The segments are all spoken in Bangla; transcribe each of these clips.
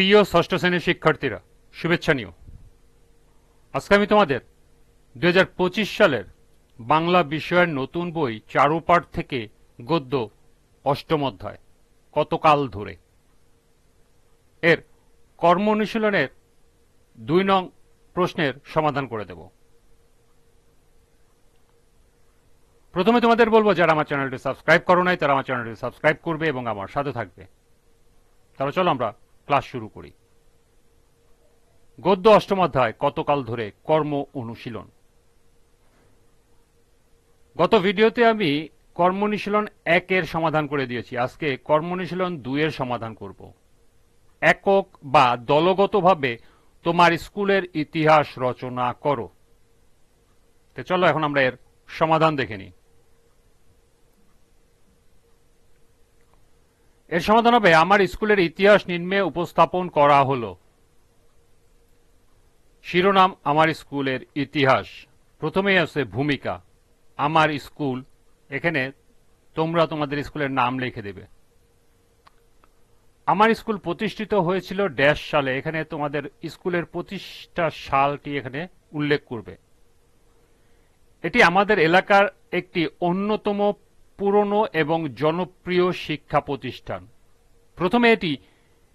প্রিয় ষষ্ঠ শ্রেণির শিক্ষার্থীরা, শুভেচ্ছা নিও। আজকে আমি তোমাদের দু হাজার পঁচিশ সালের বাংলা বিষয়ের নতুন বই চারুপাঠ থেকে গদ্য অষ্টম অধ্যায়, কতকাল ধরে। এর কর্ম অনুশীলনের দুই নং প্রশ্নের সমাধান করে দেব। প্রথমে তোমাদের বলব, যারা আমার চ্যানেলটি সাবস্ক্রাইব করো নাই, তারা আমার চ্যানেলটি সাবস্ক্রাইব করবে এবং আমার সাথে থাকবে। তাহলে চলো আমরা ক্লাস শুরু করি। গদ্য অষ্টম অধ্যায় কতকাল ধরে কর্ম অনুশীলন। গত ভিডিওতে আমি কর্ম অনুশীলন একের সমাধান করে দিয়েছি। আজকে কর্ম অনুশীলন দুইয়ের সমাধান করব। একক বা দলগতভাবে তোমার স্কুলের ইতিহাস রচনা করো। তো চলো, এখন আমরা এর সমাধান দেখে নিই। এর সমাধান হবে। আমার স্কুলের ইতিহাস নিম্নে উপস্থাপন করা হলো। শিরোনাম, আমার স্কুলের ইতিহাস। প্রথমেই আছে ভূমিকা। আমার স্কুল, এখানে তোমরা তোমাদের স্কুলের নাম লিখে দেবে। আমার স্কুল প্রতিষ্ঠিত হয়েছিল ড্যাশ সালে। এখানে তোমাদের স্কুলের প্রতিষ্ঠা সালটি এখানে উল্লেখ করবে। এটি আমাদের এলাকার একটি অন্যতম পুরনো এবং জনপ্রিয় শিক্ষা প্রতিষ্ঠান। প্রথমে এটি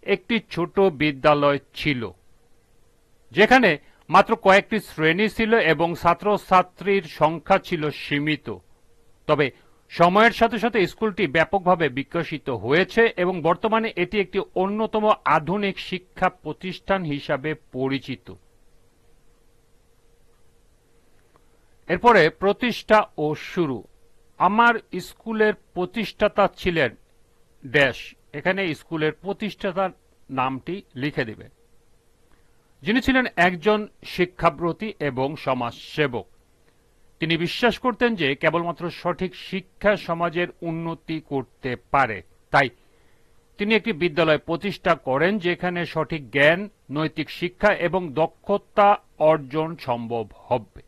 একটি ছোট বিদ্যালয় ছিল, যেখানে মাত্র কয়েকটি শ্রেণি ছিল এবং ছাত্রছাত্রীর সংখ্যা ছিল সীমিত। তবে সময়ের সাথে সাথে স্কুলটি ব্যাপকভাবে বিকশিত হয়েছে এবং বর্তমানে এটি একটি অন্যতম আধুনিক শিক্ষা প্রতিষ্ঠান হিসাবে পরিচিত। এরপরে প্রতিষ্ঠা ও শুরু। আমার স্কুলের প্রতিষ্ঠাতা ছিলেন ড্যাশ এখানে স্কুলের প্রতিষ্ঠাতার নামটি লিখে দিবে। যিনি ছিলেন একজন শিক্ষাব্রতী এবং সমাজসেবক। তিনি বিশ্বাস করতেন যে কেবলমাত্র সঠিক শিক্ষা সমাজের উন্নতি করতে পারে। তাই তিনি একটি বিদ্যালয় প্রতিষ্ঠা করেন যেখানে সঠিক জ্ঞান, নৈতিক শিক্ষা এবং দক্ষতা অর্জন সম্ভব হবে।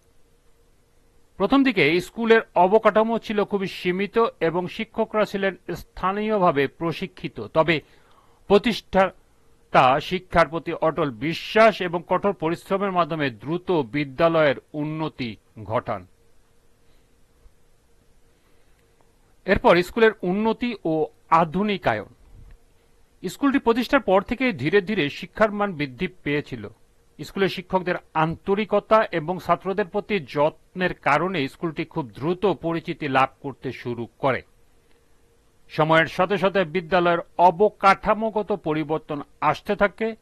প্রথম দিকে স্কুলের অবকাঠামো ছিল খুবই সীমিত এবং শিক্ষকরা ছিলেন স্থানীয়ভাবে প্রশিক্ষিত। তবে প্রতিষ্ঠাতা শিক্ষার প্রতি অটল বিশ্বাস এবং কঠোর পরিশ্রমের মাধ্যমে দ্রুত বিদ্যালয়ের উন্নতি ঘটান। এরপর স্কুলের উন্নতি ও আধুনিকায়ন। স্কুলটি প্রতিষ্ঠার পর থেকে ধীরে ধীরে শিক্ষার মান বৃদ্ধি পেয়েছিল। স্কুলের শিক্ষকদের আন্তরিকতা এবং ছাত্রদের প্রতি যত্নের কারণে স্কুলটি খুব দ্রুত পরিচিতি লাভ করতে শুরু করে। সময়ের সাথে সাথে বিদ্যালয়ের অবকাঠামোগত পরিবর্তন আসতে থাকে,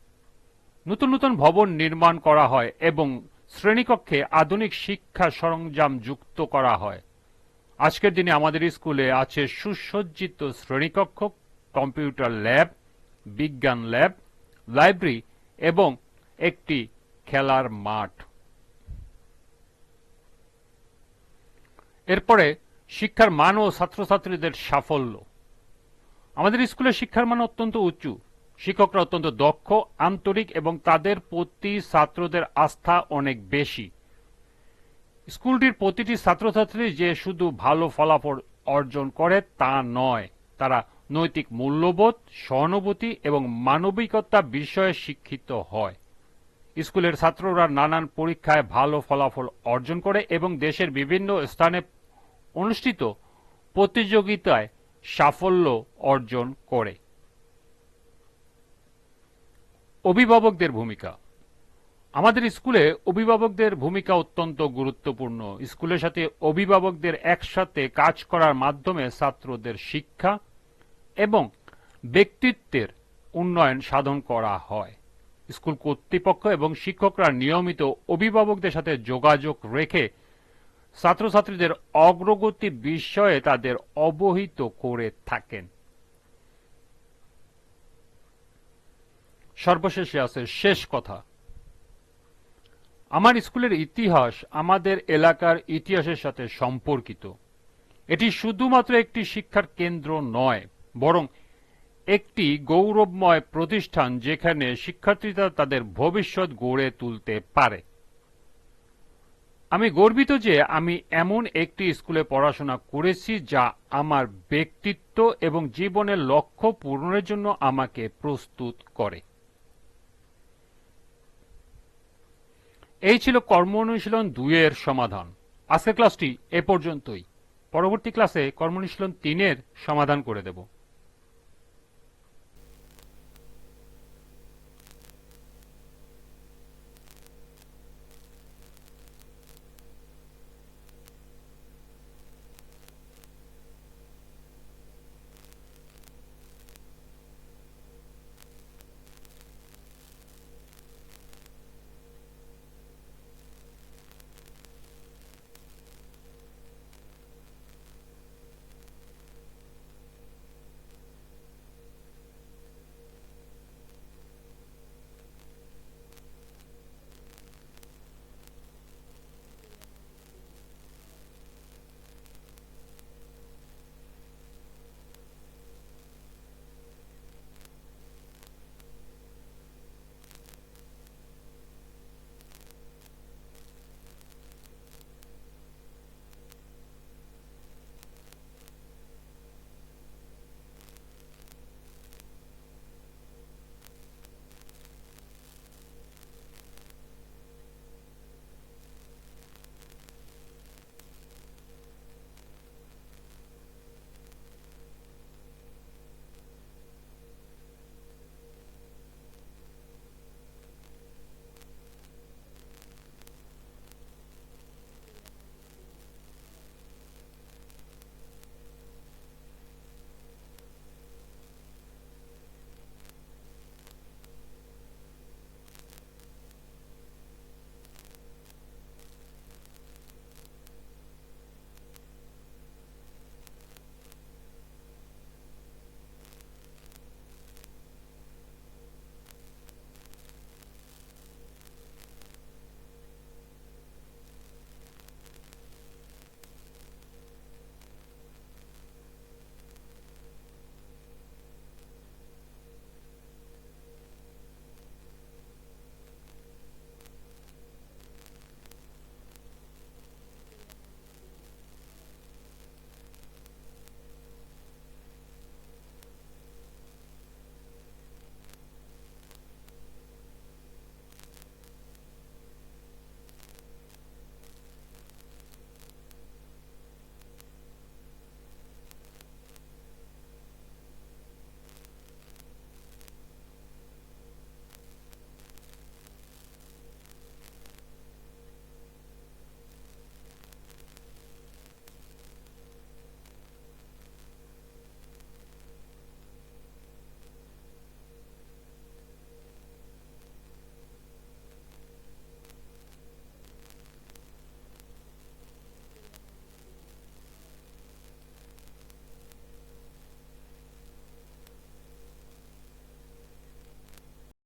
নতুন নতুন ভবন নির্মাণ করা হয় এবং শ্রেণীকক্ষে আধুনিক শিক্ষা সরঞ্জাম যুক্ত করা হয়। আজকের দিনে আমাদের স্কুলে আছে সুসজ্জিত শ্রেণীকক্ষ, কম্পিউটার ল্যাব, বিজ্ঞান ল্যাব, লাইব্রেরি এবং একটি খেলার মাঠ। এরপরে শিক্ষার মান ও ছাত্রছাত্রীদের সাফল্য। আমাদের স্কুলের শিক্ষার মান অত্যন্ত উঁচু। শিক্ষকরা অত্যন্ত দক্ষ, আন্তরিক এবং তাদের প্রতি ছাত্রদের আস্থা অনেক বেশি। স্কুলটির প্রতিটি ছাত্রছাত্রী যে শুধু ভালো ফলাফল অর্জন করে তা নয়, তারা নৈতিক মূল্যবোধ, সহানুভূতি এবং মানবিকতা বিষয়ে শিক্ষিত হয়। স্কুলের ছাত্ররা নানান পরীক্ষায় ভালো ফলাফল অর্জন করে এবং দেশের বিভিন্ন স্থানে অনুষ্ঠিত প্রতিযোগিতায় সাফল্য অর্জন করে। অভিভাবকদের ভূমিকা। আমাদের স্কুলে অভিভাবকদের ভূমিকা অত্যন্ত গুরুত্বপূর্ণ। স্কুলের সাথে অভিভাবকদের একসাথে কাজ করার মাধ্যমে ছাত্রদের শিক্ষা এবং ব্যক্তিত্বের উন্নয়ন সাধন করা হয়। স্কুল কর্তৃপক্ষ এবং শিক্ষকরা নিয়মিত অভিভাবকদের সাথে যোগাযোগ রেখে ছাত্রছাত্রীদের অগ্রগতি বিষয়ে তাদের অবহিত করে থাকেন। সর্বশেষে আছে শেষ কথা। আমার স্কুলের ইতিহাস আমাদের এলাকার ইতিহাসের সাথে সম্পর্কিত। এটি শুধুমাত্র একটি শিক্ষার কেন্দ্র নয়, বরং একটি গৌরবময় প্রতিষ্ঠান যেখানে শিক্ষার্থীরা তাদের ভবিষ্যৎ গড়ে তুলতে পারে। আমি গর্বিত যে আমি এমন একটি স্কুলে পড়াশোনা করেছি যা আমার ব্যক্তিত্ব এবং জীবনের লক্ষ্য পূরণের জন্য আমাকে প্রস্তুত করে। এই ছিল কর্ম অনুশীলন দুইয়ের সমাধান। আজকের ক্লাসটি এ পর্যন্তই। পরবর্তী ক্লাসে কর্ম অনুশীলন তিনের সমাধান করে দেব।